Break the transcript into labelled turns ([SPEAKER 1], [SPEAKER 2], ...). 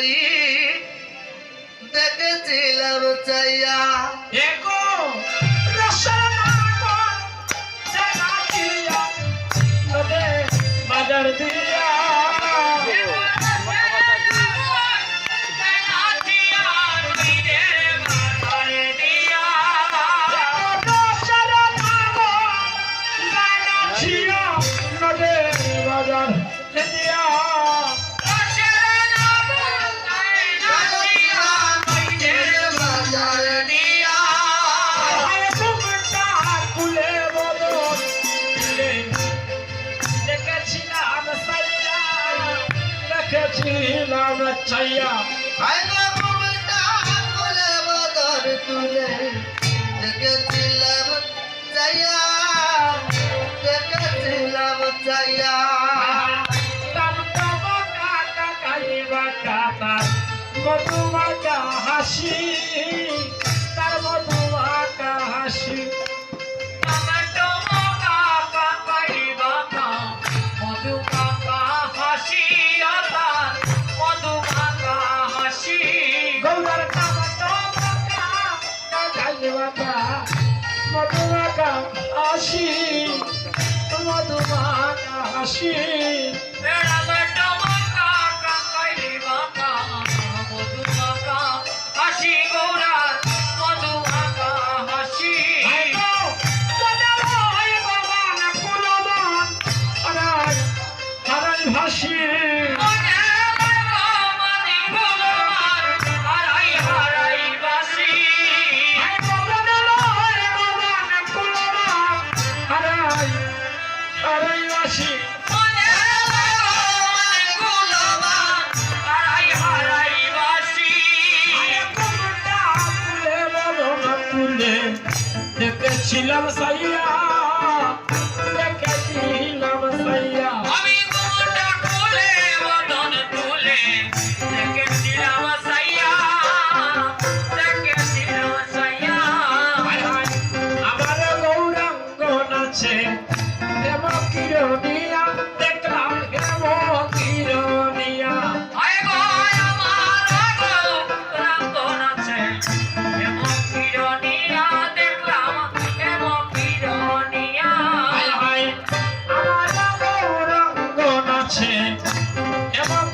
[SPEAKER 1] করি। দেখেছিলাম চাইয়া
[SPEAKER 2] এগো
[SPEAKER 1] খুলে বদর তুলে দেখেছিলাম চাইয়া দেখেছিলাম চাইয়া
[SPEAKER 2] মধুমাকা হাসি তার মধুমাকা হাসি। কাকাইবাকা মধুমাকা আসি মধুমাকা হাসি ছিলাম সাইয়া। দেখেছিলাম সাইয়া।
[SPEAKER 3] আমি মনটা খুলে বদন তুলে দেখেছিলাম সাইয়া। দেখেছিলাম সাইয়া।
[SPEAKER 2] আমার গৌরাঙ্গ নাচে দেব কিরণী আছে এবং